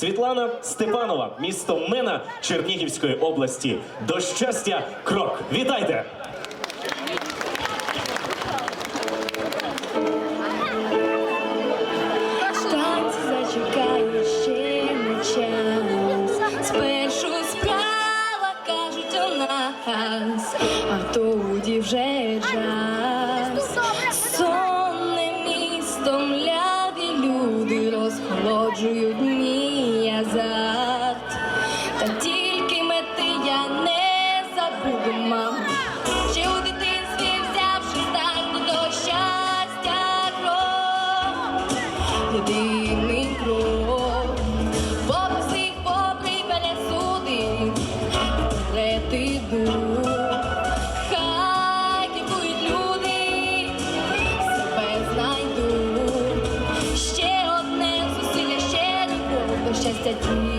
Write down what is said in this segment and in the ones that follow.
Світлана Степанова, місто Мена Чернігівської області. До щастя, крок. Вітайте! А тоді вже час. Сонне місто мляві люди розхолоджують мій азарт. Та тільки мети я не забуду, мам. Ще у дитинстві взявши старту до щастя кров, Єдиний кров, попри всіх, попри пересуди, вперед іду. 在听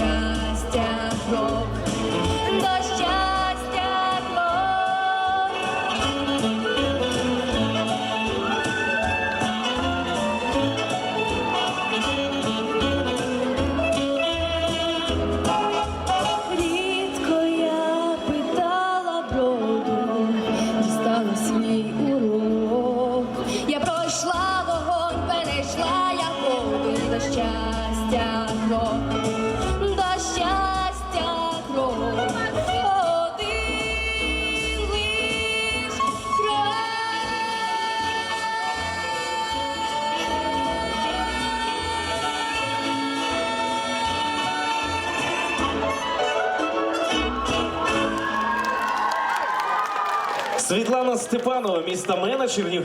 щастя крок, до щастя Світлана Степанова, міста Мена Чернігівської